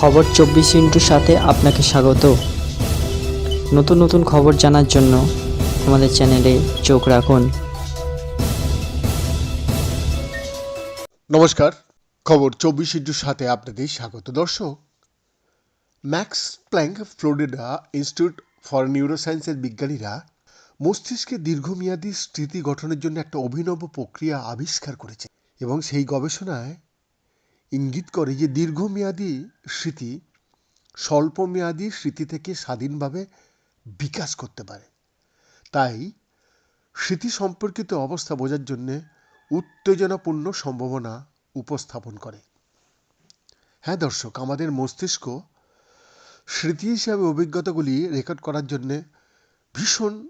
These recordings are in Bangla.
খবর চব্বিশ ইন্টুর সাথে আপনাকে স্বাগত। নতুন নতুন খবর জানার জন্য আমাদের চ্যানেলে চোখ রাখুন। নমস্কার, খবর চব্বিশ ইন্টুর সাথে আপনাদের স্বাগত। দর্শক, Max Planck Florida Institute for নিউরোসায়েন্সের বিজ্ঞানীরা মস্তিষ্কে দীর্ঘমেয়াদী স্মৃতি গঠনের জন্য একটা অভিনব প্রক্রিয়া আবিষ্কার করেছে এবং সেই গবেষণায় ইঙ্গিত করে যে দীর্ঘমেয়াদী স্মৃতি স্বল্পমেয়াদী স্মৃতি থেকে স্বাধীনভাবে বিকাশ করতে পারে। তাই স্মৃতি সম্পর্কিত অবস্থা বোঝার জন্যে উত্তেজনাপূর্ণ সম্ভাবনা উপস্থাপন করে। হ্যাঁ দর্শক, আমাদের মস্তিষ্ক স্মৃতি হিসাবে অভিজ্ঞতাগুলি রেকর্ড করার জন্যে ভীষণ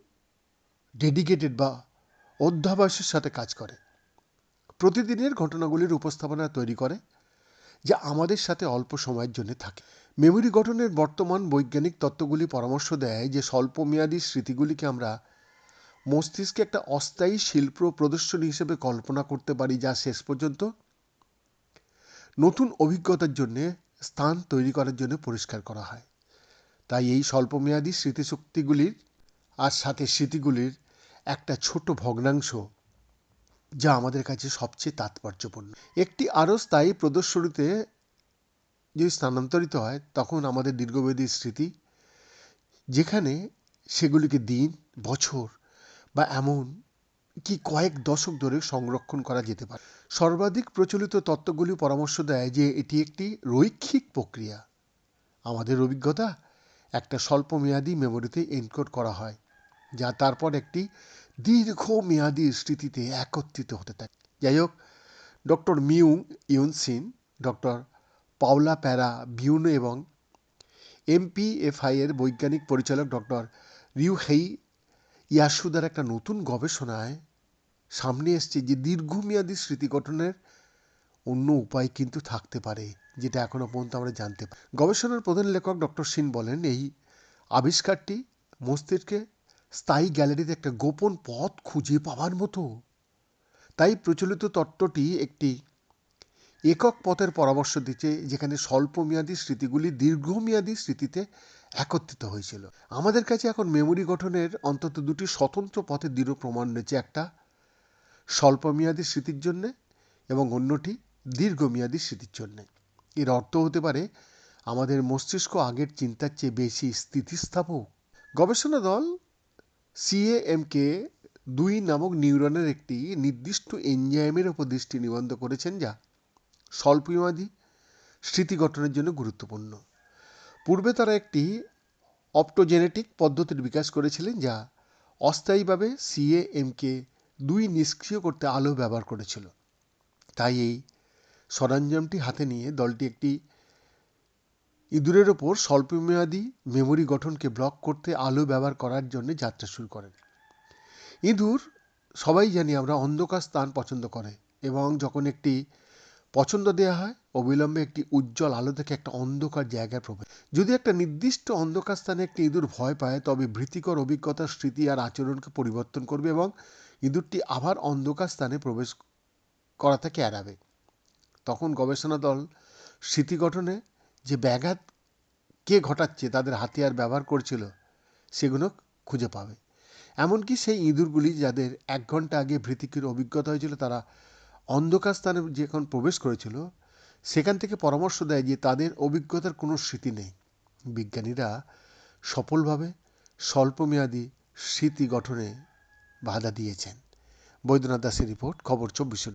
ডেডিকেটেড বা অধ্যাবসায়ের সাথে কাজ করে। প্রতিদিনের ঘটনাগুলির উপস্থাপনা তৈরি করে। যা আমাদের সাথে অল্প সময়ের জন্য থাকে। মেমোরি গঠনের বর্তমান বৈজ্ঞানিক তত্ত্বগুলি পরামর্শ দেয় যে স্বল্পমেয়াদী স্মৃতিগুলিকে আমরা মস্তিষ্কে একটা অস্থায়ী শিল্প প্রদর্শনী হিসেবে কল্পনা করতে পারি যা শেষ পর্যন্ত নতুন অভিজ্ঞতার জন্যে স্থান তৈরি করার জন্য পরিষ্কার করা হয়। তাই এই স্বল্পমেয়াদী স্মৃতিশক্তিগুলির আর সাথে স্মৃতিগুলির একটা ছোট ভগ্নাংশ যা আমাদের কাছে সবচেয়ে তাৎপর্যপূর্ণ। একটি আরও স্থায়ী প্রদর্শনীতে যদি স্থানান্তরিত হয়, তখন আমাদের দীর্ঘমেয়াদী স্মৃতি, যেখানে সেগুলিকে দিন, বছর বা এমন কি কয়েক দশক ধরে সংরক্ষণ করা যেতে পারে। সর্বাধিক প্রচলিত তত্ত্বগুলি পরামর্শ দেয় যে এটি একটি রৈখিক প্রক্রিয়া। আমাদের অভিজ্ঞতা, একটা স্বল্পমেয়াদী মেমোরিতে এনকোড করা হয়, যা তারপর একটি দীর্ঘমেয়াদী স্মৃতিতে একত্রিত হতে থাকে। যাই হোক ডক্টর মিউ ইউনসিন, ডক্টর পাওলা প্যারা বিউনো এবং এমপিএফআই এর বৈজ্ঞানিক পরিচালক ডক্টর রিউহেই ইয়াসুদার একটা নতুন গবেষণায় সামনে এসছে যে দীর্ঘমেয়াদী স্মৃতি গঠনের অন্য উপায় কিন্তু থাকতে পারে, যেটা এখনও পর্যন্ত আমরা জানতে পারি। গবেষণার প্রধান লেখক ডক্টর সিন বলেন, এই আবিষ্কারটি মস্তিষ্কে স্থায়ী গ্যালারিতে একটা গোপন পথ খুঁজে পাওয়ার মতো। তাই প্রচলিত তত্ত্বটি একটি একক পথের পরামর্শ দিচ্ছে, যেখানে স্বল্পমেয়াদী স্মৃতিগুলি দীর্ঘমেয়াদী স্মৃতিতে একত্রিত হয়েছিল। আমাদের কাছে এখন মেমোরি গঠনের অন্তত দুটি স্বতন্ত্র পথের দৃঢ় প্রমাণ রয়েছে, একটা স্বল্পমেয়াদী স্মৃতির জন্যে এবং অন্যটি দীর্ঘমেয়াদী স্মৃতির জন্যে। এর অর্থ হতে পারে, আমাদের মস্তিষ্ক আগের চিন্তার চেয়ে বেশি স্থিতিস্থাপক। গবেষণা দল সিএএমকে দুই নামক নিউরনের একটি নির্দিষ্ট এনজাইমের ওপর দৃষ্টি নিবন্ধ করেছেন যা স্বল্পমেয়াদী স্মৃতি গঠনের জন্য গুরুত্বপূর্ণ। পূর্বে তারা একটি অপটোজেনেটিক পদ্ধতির বিকাশ করেছিলেন যা অস্থায়ীভাবে সিএএমকে দুই নিষ্ক্রিয় করতে আলো ব্যবহার করেছিল। তাই এই সরঞ্জামটি হাতে নিয়ে দলটি একটি ইঁদুরের ওপর স্বল্পমেয়াদী মেমোরি গঠনকে ব্লক করতে আলো ব্যবহার করার জন্য যাত্রা শুরু করেন। ইঁদুর সবাই জানি আমরা অন্ধকার স্থান পছন্দ করে এবং যখন একটি পছন্দ দেওয়া হয়, অবিলম্বে একটি উজ্জ্বল আলো থেকে একটা অন্ধকার জায়গায় প্রবেশ যদি একটা নির্দিষ্ট অন্ধকার স্থানে একটি ইঁদুর ভয় পায়, তবে ভীতিকর অভিজ্ঞতার স্মৃতি আর আচরণকে পরিবর্তন করবে এবং ইঁদুরটি আবার অন্ধকার স্থানে প্রবেশ করা থেকে এড়াবে। তখন গবেষণা দল স্মৃতি গঠনে যে ব্যাঘাত কে ঘটাচ্ছে, তাদের হাতিয়ার ব্যবহার করছিল, সেগুলো খুঁজে পাবে। এমনকি সেই ইঁদুরগুলি যাদের এক ঘণ্টা আগে ভীতিকর অভিজ্ঞতা হয়েছিল, তারা অন্ধকার স্থানে যখন প্রবেশ করেছিল, সেখান থেকে পরামর্শ দেয় যে তাদের অভিজ্ঞতার কোনো স্মৃতি নেই। বিজ্ঞানীরা সফলভাবে স্বল্পমেয়াদী স্মৃতি গঠনে বাধা দিয়েছেন। বৈদ্যনাথ দাসের রিপোর্ট, খবর চব্বিশ